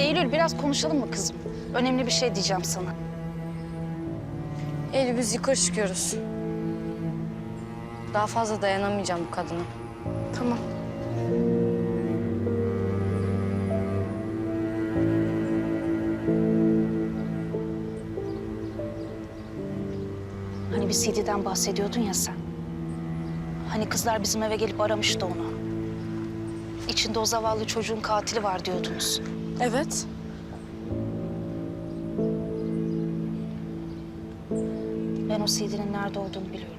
Eylül biraz konuşalım mı kızım? Önemli bir şey diyeceğim sana. Eylül biz yukarı çıkıyoruz. Daha fazla dayanamayacağım bu kadına. Tamam. Hani bir CD'den bahsediyordun ya sen. Hani kızlar bizim eve gelip aramıştı onu. İçinde o zavallı çocuğun katili var diyordunuz. Evet. Ben o CD'nin nerede olduğunu biliyorum.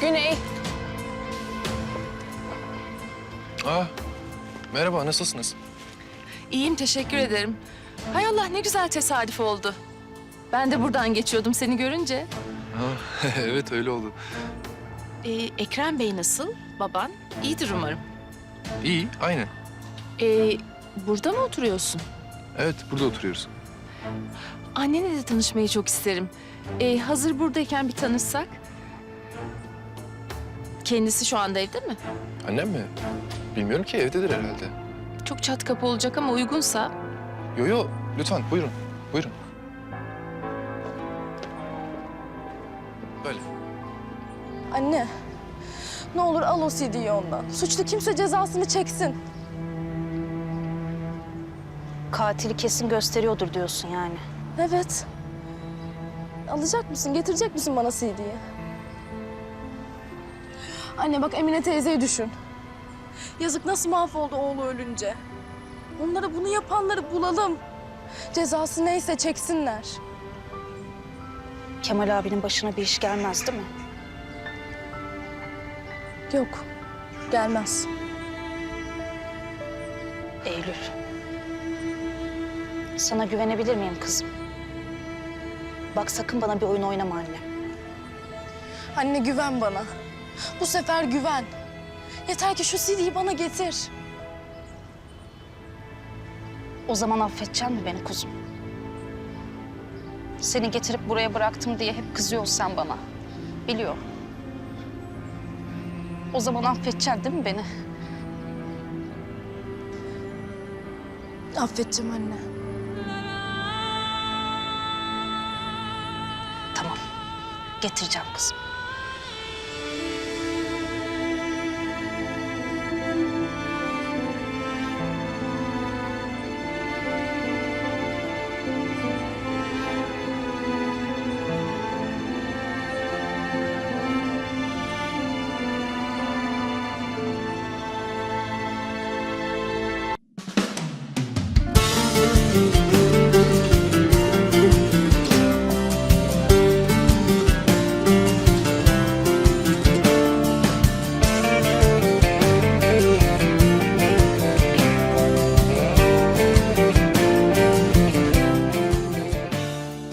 Güney. Aa, merhaba, nasılsınız? İyiyim teşekkür ederim. Hay Allah ne güzel tesadüf oldu. Ben de buradan geçiyordum seni görünce. Aa, evet, öyle oldu. Ee, Ekrem Bey nasıl? Baban? İyidir umarım. İyi, aynen. Ee, burada mı oturuyorsun? Evet, burada oturuyoruz. Annenle de tanışmayı çok isterim. Ee, hazır buradayken bir tanışsak. Kendisi şu anda evde mi? Annem mi? Bilmiyorum ki, evdedir herhalde. Çok çat kapı olacak ama uygunsa. Yo yo, lütfen, buyurun, buyurun. Böyle. Anne, ne olur al o CD'yi ondan. Suçlu kimse cezasını çeksin. Katili kesin gösteriyordur diyorsun yani. Evet. Alacak mısın, getirecek misin bana CD'yi? Anne bak Emine teyzeyi düşün. Yazık nasıl mahvoldu oğlu ölünce. Onlara bunu yapanları bulalım. Cezası neyse çeksinler. Kemal abinin başına bir iş gelmez değil mi? Yok, gelmez. Eylül. Sana güvenebilir miyim kızım? Bak sakın bana bir oyun oynama anne. Anne güven bana. Bu sefer güven. Yeter ki şu CD'yi bana getir. O zaman affedecek mi beni kuzum? Seni getirip buraya bıraktım diye hep kızıyorsun sen bana. Biliyor. O zaman affedeceksin değil mi beni? Affedeceğim anne. Tamam. Getireceğim kızım.